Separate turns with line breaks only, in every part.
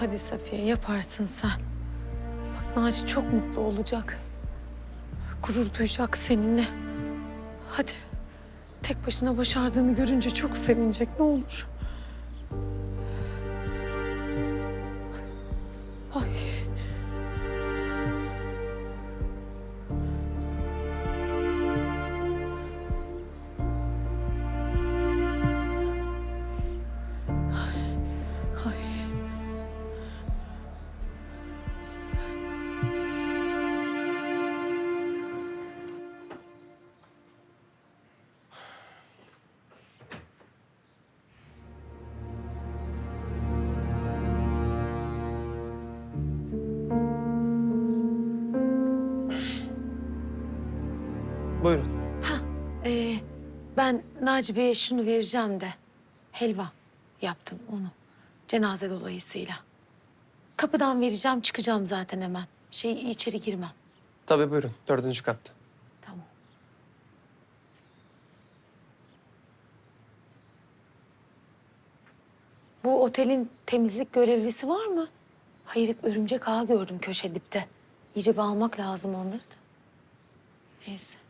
Hadi Safiye yaparsın sen. Bak Naci çok mutlu olacak. Gurur duyacak seninle. Hadi. Tek başına başardığını görünce çok sevinecek ne olur.
Buyurun.
Ee, ben Naci Bey'e şunu vereceğim de helva yaptım onu cenaze dolayısıyla. Kapıdan vereceğim çıkacağım zaten hemen. Şey içeri girmem.
Tabii buyurun. Dördüncü katta.
Tamam. Bu otelin temizlik görevlisi var mı? Hayır hep örümcek ağı gördüm köşe dipte. İyice bir almak lazım onları da. Neyse.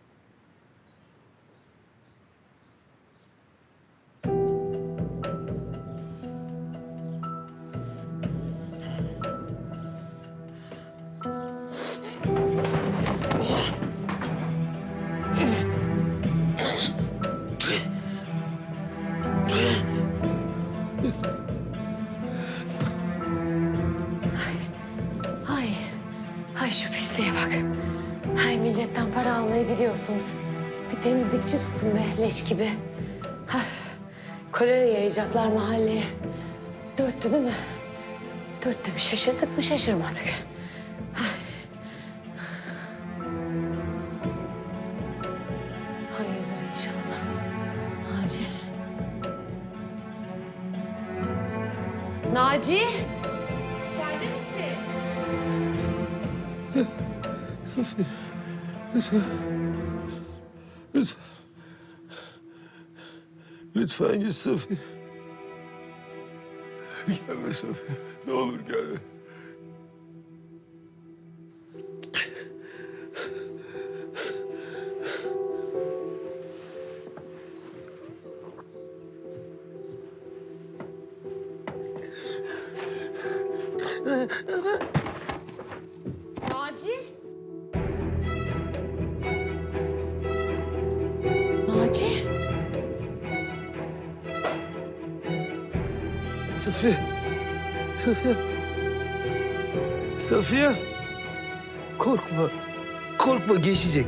Ay şu pisliğe bak. Ay milletten para almayı biliyorsunuz. Bir temizlikçi tutun be leş gibi. Haf, kolera yayacaklar mahalleye. Dörttü değil mi? Dörtte mi şaşırdık mı şaşırmadık. Ay. Hayırdır inşallah. Naci. Naci. İçeride misin?
Safiye, lütfen. Lütfen. Lütfen git Safiye. Gelme Safiye. Ne olur gelme.
Naci?
Safiye. Safiye. Safiye. Korkma. Korkma geçecek.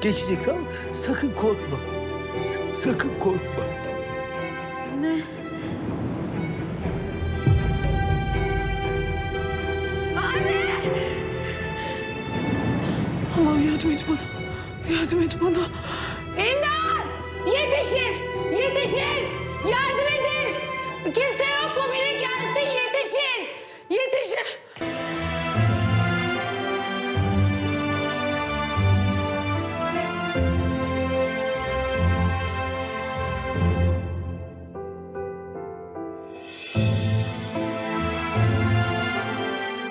Geçecek tamam mı? Sakın korkma. S- sakın korkma.
Ne?
Allah'ım yardım et bana. Yardım et bana.
İmdat!